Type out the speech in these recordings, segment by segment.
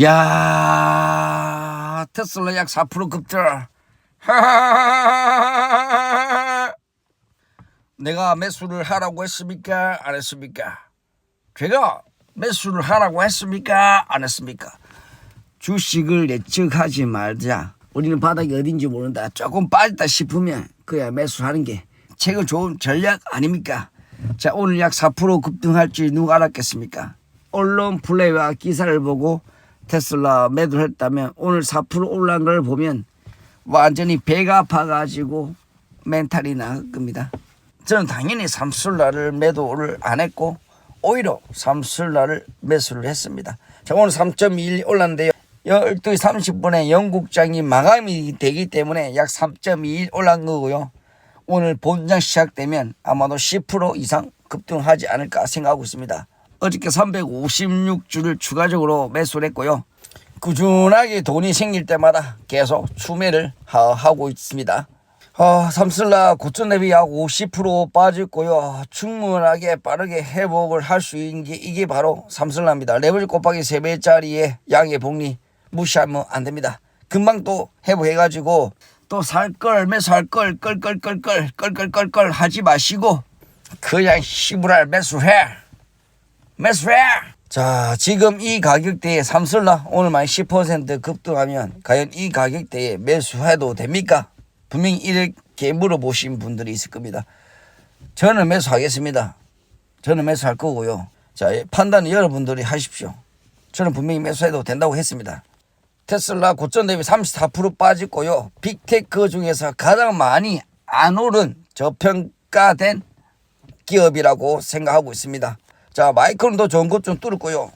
야 테슬라 약 4% 급등. 내가 매수를 하라고 했습니까? 안 했습니까? 제가 매수를 하라고 했습니까? 안 했습니까? 주식을 예측하지 말자. 우리는 바닥이 어딘지 모른다. 조금 빠졌다 싶으면 그야 매수하는 게 최고 좋은 전략 아닙니까? 자 오늘 약 4% 급등할지 누가 알았겠습니까? 언론 플레이와 기사를 보고 테슬라 매도를 했다면 오늘 4% 올라간 걸 보면 완전히 배가 아파가지고 멘탈이 나갈 겁니다. 저는 당연히 삼술라를 매도를 안 했고 오히려 삼술라를 매수를 했습니다. 자 오늘 3.21 올랐는데요. 12시 30분에 영국장이 마감이 되기 때문에 약 3.21 올란 거고요. 오늘 본장 시작되면 아마도 10% 이상 급등하지 않을까 생각하고 있습니다. 어저께 356주를 추가적으로 매수를 했고요. 꾸준하게 돈이 생길 때마다 계속 추매를 하- 하고 있습니다. 아, 삼슬라 고점 대비 약 50% 빠졌고요. 충분하게 빠르게 회복을 할 수 있는 게 이게 바로 삼슬라입니다. 레버리 곱하기 3배짜리의 양의 복리 무시하면 안 됩니다. 금방 또 회복해가지고 또 살 걸 매수할 걸 끌끌끌끌 끌끌끌끌 하지 마시고 그냥 시부랄 매수해 매수해 자 지금 이 가격대에 삼슬라 오늘만 10% 급등하면 과연 이 가격대에 매수해도 됩니까? 분명히 이렇게 물어보신 분들이 있을 겁니다. 저는 매수하겠습니다. 저는 매수할 거고요. 자 판단은 여러분들이 하십시오. 저는 분명히 매수해도 된다고 했습니다. 테슬라 고점 대비 34% 빠졌고요. 빅테크 중에서 가장 많이 안 오른 저평가된 기업이라고 생각하고 있습니다. 자, 마이크론도 좋은 것 좀 뚫었고요.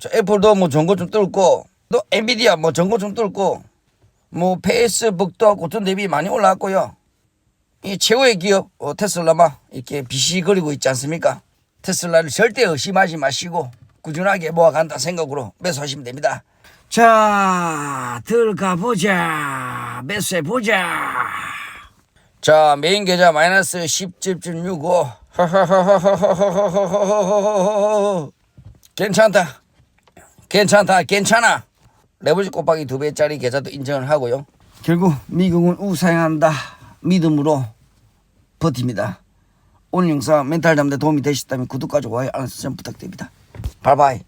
자, 애플도 뭐 좋은 것 좀 뚫고, 또 엔비디아 뭐 좋은 것 좀 뚫고, 뭐 페이스북도 고점 대비 많이 올라왔고요. 이 최고의 기업 어, 테슬라만 이렇게 비시거리고 있지 않습니까? 테슬라를 절대 의심하지 마시고 꾸준하게 모아간다 생각으로 매수하시면 됩니다. 자, 들어가 보자. 매수해 보자. 자, 메인 계좌 마이너스 10.65. 괜찮다. 괜찮다. 괜찮아. 레버지 곱하기 두 배짜리 계좌도 인정을 하고요. 결국 미국은 우상한다. 믿음으로 버팁니다. 오늘 영상 멘탈 잡는 데 도움이 되셨다면 구독과 좋아요 알람 설정 부탁드립니다. 바이바이.